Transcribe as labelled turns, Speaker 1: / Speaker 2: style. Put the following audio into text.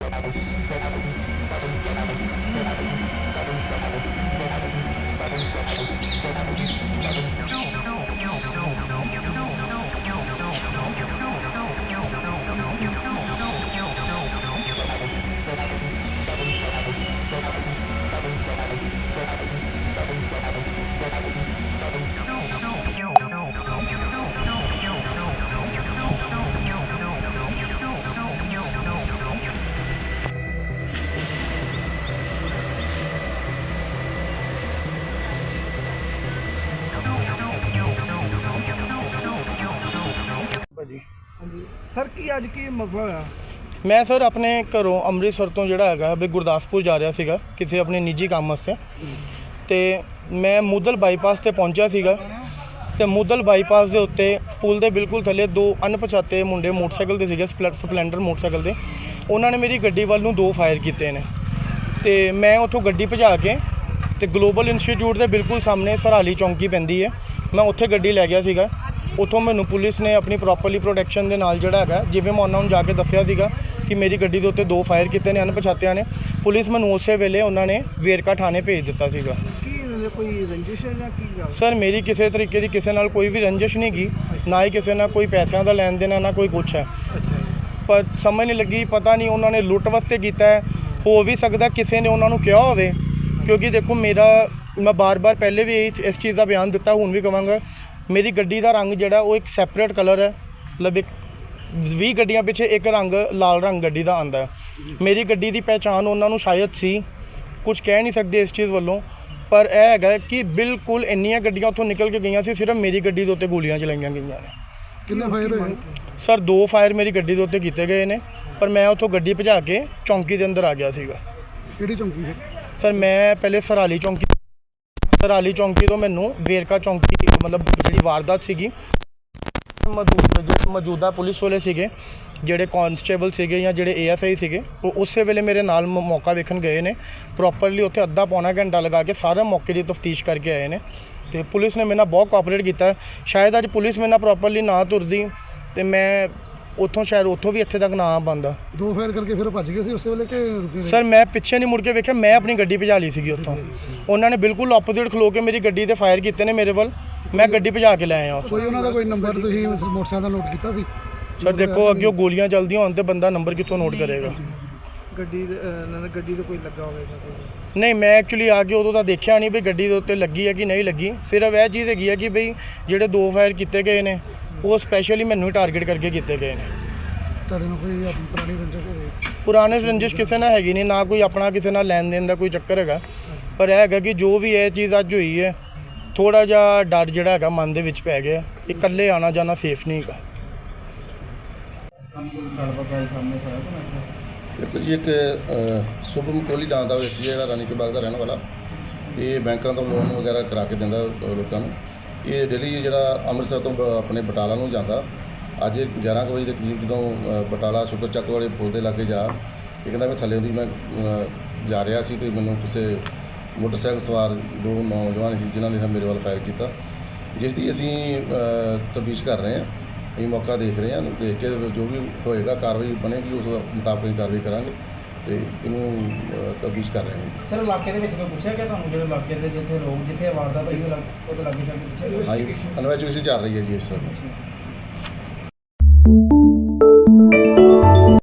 Speaker 1: Thank you. ਹਾਂਜੀ sir, ਕੀ ਅੱਜ ਕੀ ਮਸਲਾ ਹੋਇਆ?
Speaker 2: ਮੈਂ ਸਰ ਆਪਣੇ ਘਰੋਂ ਅੰਮ੍ਰਿਤਸਰ ਤੋਂ ਜਿਹੜਾ ਹੈਗਾ ਵੀ ਗੁਰਦਾਸਪੁਰ ਜਾ ਰਿਹਾ ਸੀਗਾ, ਕਿਸੇ ਆਪਣੇ ਨਿੱਜੀ ਕੰਮ ਵਾਸਤੇ। ਤੇ ਮੈਂ ਮੁਦਲ ਬਾਈਪਾਸ ਤੇ ਪਹੁੰਚਿਆ ਸੀਗਾ। ਤੇ ਮੁਦਲ ਬਾਈਪਾਸ ਦੇ ਉੱਤੇ ਪੁਲ ਦੇ ਬਿਲਕੁਲ ਥੱਲੇ ਦੋ ਅਣਪਛਾਤੇ ਮੁੰਡੇ ਮੋਟਰਸਾਈਕਲ ਦੇ ਸੀਗੇ ਸਪਲੈਟ ਸਪਲੈਂਡਰ ਮੋਟਰਸਾਈਕਲ ਦੇ। ਉਹਨਾਂ ਨੇ ਮੇਰੀ ਗੱਡੀ ਵੱਲ ਨੂੰ ਦੋ ਫਾਇਰ ਕੀਤੇ ਨੇ। ਤੇ ਮੈਂ ਉੱਥੋਂ ਗੱਡੀ ਭਜਾ ਕੇ ਤੇ ਗਲੋਬਲ ਇੰਸਟੀਚਿਊਟ ਦੇ ਬਿਲਕੁਲ ਸਾਹਮਣੇ ਸਰਾਲੀ ਚੌਂਕੀ ਪੈਂਦੀ ਹੈ। ਮੈਂ ਉੱਥੇ ਗੱਡੀ ਲੈ ਗਿਆ ਸੀਗਾ। ਉੱਥੋਂ ਮੈਨੂੰ ਪੁਲਿਸ ਨੇ ਆਪਣੀ ਪ੍ਰੋਪਰਲੀ ਪ੍ਰੋਟੈਕਸ਼ਨ ਦੇ ਨਾਲ ਜਿਹੜਾ ਹੈਗਾ ਜਿਵੇਂ ਮੈਂ ਉਹਨਾਂ ਨੂੰ ਜਾ ਕੇ ਦੱਸਿਆ ਸੀਗਾ ਕਿ ਮੇਰੀ ਗੱਡੀ ਦੇ ਉੱਤੇ ਦੋ ਫਾਇਰ ਕੀਤੇ ਨੇ ਅਣਪਛਾਤਿਆਂ ਨੇ ਪੁਲਿਸ ਮੈਨੂੰ ਉਸੇ ਵੇਲੇ ਉਹਨਾਂ ਨੇ ਵੇਰਕਾ ਥਾਣੇ ਭੇਜ ਦਿੱਤਾ ਸੀਗਾ।
Speaker 1: ਕੋਈ ਰੰਜਿਸ਼ ਹੈ ਜਾਂ ਕੀ ਗੱਲ?
Speaker 2: ਸਰ ਮੇਰੀ ਕਿਸੇ ਤਰੀਕੇ ਦੀ ਕਿਸੇ ਨਾਲ ਕੋਈ ਵੀ ਰੰਜਿਸ਼ ਨਹੀਂ ਗੀ ਨਾ ਹੀ ਕਿਸੇ ਨਾਲ ਕੋਈ ਪੈਸਿਆਂ ਦਾ ਲੈਣ ਦੇਣ ਨਾ ਕੋਈ ਕੁਛ ਹੈ। ਪਰ ਸਮਝ ਨਹੀਂ ਲੱਗੀ ਪਤਾ ਨਹੀਂ ਉਹਨਾਂ ਨੇ ਲੁੱਟ ਵਾਸਤੇ ਕੀਤਾ ਹੈ। ਹੋ ਵੀ ਸਕਦਾ ਕਿਸੇ ਨੇ ਉਹਨਾਂ ਨੂੰ ਕਿਹਾ ਹੋਵੇ ਕਿਉਂਕਿ ਦੇਖੋ ਮੇਰਾ ਮੈਂ ਬਾਰ-ਬਾਰ ਪਹਿਲੇ ਵੀ ਇਸ ਚੀਜ਼ ਦਾ ਬਿਆਨ ਦਿੱਤਾ ਹੁਣ ਵੀ ਕਵਾਂਗਾ। ਮੇਰੀ ਗੱਡੀ ਦਾ ਰੰਗ ਜਿਹੜਾ ਉਹ ਇੱਕ ਸੈਪਰੇਟ ਕਲਰ ਹੈ। ਮਤਲਬ ਇੱਕ 20 ਗੱਡੀਆਂ ਪਿੱਛੇ ਇੱਕ ਰੰਗ ਲਾਲ ਰੰਗ ਗੱਡੀ ਦਾ ਆਂਦਾ ਮੇਰੀ ਗੱਡੀ ਦੀ ਪਹਿਚਾਣ ਉਹਨਾਂ ਨੂੰ ਸ਼ਾਇਦ ਸੀ। ਕੁਝ ਕਹਿ ਨਹੀਂ ਸਕਦੇ ਇਸ ਚੀਜ਼ ਵੱਲੋਂ। ਪਰ ਇਹ ਹੈਗਾ ਕਿ ਬਿਲਕੁਲ ਇੰਨੀਆਂ ਗੱਡੀਆਂ ਉੱਥੋਂ ਨਿਕਲ ਕੇ ਗਈਆਂ ਸੀ ਸਿਰਫ ਮੇਰੀ ਗੱਡੀ ਦੇ ਉੱਤੇ ਗੋਲੀਆਂ ਚਲਾਈਆਂ ਗਈਆਂ ਨੇ।
Speaker 1: ਕਿੰਨੇ ਫਾਇਰ ਹੋਏ?
Speaker 2: ਸਰ ਦੋ ਫਾਇਰ ਮੇਰੀ ਗੱਡੀ ਦੇ ਉੱਤੇ ਕੀਤੇ ਗਏ ਨੇ ਪਰ ਮੈਂ ਉੱਥੋਂ ਗੱਡੀ ਭਜਾ ਕੇ ਚੌਂਕੀ ਦੇ ਅੰਦਰ ਆ ਗਿਆ ਸੀਗਾ।
Speaker 1: ਕਿਹੜੀ ਚੌਂਕੀ
Speaker 2: ਸਰ ਮੈਂ ਪਹਿਲੇ ਸਰਾਲੀ ਚੌਂਕੀ ਸਰਾਲੀ ਚੌਂਕੀ ਤੋਂ ਮੈਨੂੰ ਵੇਰਕਾ ਚੌਂਕੀ, ਮਤਲਬ ਜਿਹੜੀ ਵਾਰਦਾਤ ਸੀਗੀ, ਮੌਜੂਦਾ ਪੁਲਿਸ ਵਾਲੇ ਸੀਗੇ, ਜਿਹੜੇ ਕਾਂਸਟੇਬਲ ਸੀਗੇ ਜਾਂ ਜਿਹੜੇ ਏਐਸਆਈ ਸੀਗੇ, ਉਹ ਉਸੇ ਵੇਲੇ ਮੇਰੇ ਨਾਲ ਮ- ਮੌਕਾ ਵੇਖਣ ਗਏ ਨੇ। ਪ੍ਰੋਪਰਲੀ ਉੱਥੇ ਅੱਧਾ ਪੌਣਾ ਘੰਟਾ ਲਗਾ ਕੇ ਸਾਰੇ ਮੌਕੇ ਦੀ ਤਫਤੀਸ਼ ਕਰਕੇ ਆਏ ਨੇ। ਤੇ ਪੁਲਿਸ ਨੇ ਮੇਰੇ ਨਾਲ ਬਹੁਤ ਕੋਆਪਰੇਟ ਕੀਤਾ। ਸ਼ਾਇਦ ਅੱਜ ਪੁਲਿਸ ਮੇਰੇ ਨਾਲ ਪ੍ਰੋਪਰਲੀ ਨਾ ਤੁਰਦੀ ਤੇ ਮੈਂ ਉੱਥੋਂ ਸ਼ਾਇਦ ਉੱਥੋਂ ਵੀ ਇੱਥੇ ਤੱਕ ਨਾ ਬੰਦਾ।
Speaker 1: ਦੋ ਫਾਇਰ ਕਰਕੇ ਫਿਰ ਭੱਜ ਗਏ ਸੀ ਉਸੇ ਵੇਲੇ ਕਿ ਰੁਕੇ
Speaker 2: ਸਰ ਮੈਂ ਪਿੱਛੇ ਨਹੀਂ ਮੁੜ ਕੇ ਵੇਖਿਆ ਮੈਂ ਆਪਣੀ ਗੱਡੀ ਭਜਾ ਲਈ ਸੀਗੀ ਉੱਥੋਂ। ਉਹਨਾਂ ਨੇ ਬਿਲਕੁਲ ਆਪੋਜ਼ਿਟ ਖਲੋ ਕੇ ਮੇਰੀ ਗੱਡੀ ਤੇ ਫਾਇਰ ਕੀਤੇ ਨੇ ਮੇਰੇ ਵੱਲ। ਮੈਂ ਗੱਡੀ ਭਜਾ ਕੇ ਲੈ ਆਇਆ।
Speaker 1: ਕੋਈ ਉਹਨਾਂ ਦਾ ਕੋਈ ਨੰਬਰ ਤੁਸੀਂ ਮੋਟਰਸਾਈਕਲ ਦਾ ਨੋਟ ਕੀਤਾ ਸੀ?
Speaker 2: ਸਰ ਦੇਖੋ ਅੱਗੇ ਉਹ ਗੋਲੀਆਂ ਚੱਲਦੀਆਂ ਹੋਣ ਤੇ ਬੰਦਾ ਨੰਬਰ ਕਿੱਥੋਂ ਨੋਟ ਕਰੇਗਾ।
Speaker 1: ਗੱਡੀ ਦੇ ਅਹ, ਗੱਡੀ ਤੇ ਕੋਈ ਲੱਗਾ ਹੋਵੇਗਾ
Speaker 2: ਨਹੀਂ ਮੈਂ ਐਕਚੁਅਲੀ ਆ ਕੇ ਉਦੋਂ ਤਾਂ ਦੇਖਿਆ ਨਹੀਂ ਵੀ ਗੱਡੀ ਦੇ ਉੱਤੇ ਲੱਗੀ ਹੈ ਕਿ ਨਹੀਂ ਲੱਗੀ। ਸਿਰਫ ਇਹ ਚੀਜ਼ ਹੈਗੀ ਹੈ ਕਿ ਬਈ ਜਿਹੜੇ ਦੋ ਫਾਇਰ ਕੀਤੇ ਗਏ ਨੇ ਉਹ ਸਪੈਸ਼ਲੀ ਮੈਨੂੰ ਹੀ ਟਾਰਗੇਟ ਕਰਕੇ ਕੀਤੇ ਗਏ ਨੇ।
Speaker 1: ਤੁਹਾਡੇ ਨੂੰ ਕੋਈ ਆਪਣੀ ਪੁਰਾਣੀ ਰੰਜਿਸ਼ ਹੋਵੇ?
Speaker 2: ਪੁਰਾਣੇ ਰੰਜਿਸ਼ ਕਿਸੇ ਨਾਲ ਹੈਗੀ ਨਹੀਂ ਨਾ ਕੋਈ ਆਪਣਾ ਕਿਸੇ ਨਾਲ ਲੈਣ ਦੇਣ ਦਾ ਕੋਈ ਚੱਕਰ ਹੈਗਾ। ਪਰ ਇਹ ਹੈਗਾ ਕਿ ਜੋ ਵੀ ਇਹ ਚੀਜ਼ ਅੱਜ ਹੋਈ ਹੈ ਥੋੜਾ ਜਿਹਾ ਡਰ ਜਿਹੜਾ ਹੈਗਾ ਮਨ ਦੇ ਵਿੱਚ ਪੈ ਗਿਆ ਇਕੱਲੇ ਆਣਾ ਜਾਣਾ ਸੇਫ ਨਹੀਂ ਹੈਗਾ।
Speaker 3: ਦੇਖੋ ਜੀ ਇੱਕ ਸ਼ੁਭਮ ਕੋਹਲੀ ਨਾਂ ਦਾ ਵਿਅਕਤੀ ਹੈ ਜਿਹੜਾ ਰਾਣੀ ਕੇ ਬਾਗ ਦਾ ਰਹਿਣ ਵਾਲਾ। ਇਹ ਬੈਂਕਾਂ ਤੋਂ ਲੋਨ ਵਗੈਰਾ ਕਰਾ ਕੇ ਦਿੰਦਾ ਲੋਕਾਂ ਨੂੰ। ਇਹ ਡੇਲੀ ਜਿਹੜਾ ਅੰਮ੍ਰਿਤਸਰ ਤੋਂ ਬ- ਆਪਣੇ ਬਟਾਲਾ ਨੂੰ ਜਾਂਦਾ। ਅੱਜ ਇਹ 11 ਕੁ ਵਜੇ ਦੇ ਕਰੀਬ ਜਦੋਂ ਅ, ਬਟਾਲਾ ਸ਼ੁਕਰ ਚੱਕ ਵਾਲੇ ਪੁਲ ਦੇ ਲਾਗੇ ਜਾ ਇਹ ਕਹਿੰਦਾ ਮੈਂ ਥੱਲੇ ਦੀ ਮੈਂ ਅ, ਜਾ ਰਿਹਾ ਸੀ ਤੇ ਮੈਨੂੰ ਕਿਸੇ ਮੋਟਰਸਾਈਕਲ ਸਵਾਰ ਦੋ ਨੌਜਵਾਨ ਸੀ ਜਿਨ੍ਹਾਂ ਨੇ ਮੇਰੇ ਵੱਲ ਫਾਇਰ ਕੀਤਾ। ਜਿਸ ਦੀ ਅਸੀਂ ਤਬੀਸ਼ ਕਰ ਰਹੇ ਹਾਂ। ਅਸੀਂ ਮੌਕਾ ਦੇਖ ਰਹੇ ਹਾਂ। ਦੇਖ ਕੇ ਜੋ ਵੀ ਹੋਏਗਾ ਕਾਰਵਾਈ ਬਣੇਗੀ ਉਸ ਮੁਤਾਬਕ ਹੀ ਕਾਰਵਾਈ ਕਰਾਂਗੇ। ਤੇ ਇਹਨੂੰ ਤਬਦੀਸ਼ ਕਰ ਰਹੇ ਹਾਂ
Speaker 4: ਸਰ ਇਲਾਕੇ ਦੇ ਵਿੱਚ ਕੋਈ ਪੁੱਛਿਆ ਗਿਆ ਤੁਹਾਨੂੰ ਜਿਹੜੇ ਇਲਾਕੇ ਦੇ ਜਿੱਥੇ ਲੋਕ ਜਿੱਥੇ ਵਾਰਦਾਤ ਹੋਈ ਉਹਦੇ ਲਾਗੇ ਜਾ ਕੇ ਪੁੱਛਿਆ ਗਿਆ?
Speaker 3: ਹਾਂਜੀ ਇਨਵੈਸਟੀਗੇਸ਼ਨ ਚੱਲ ਰਹੀ ਹੈ ਜੀ ਇਸ ਵਕਤ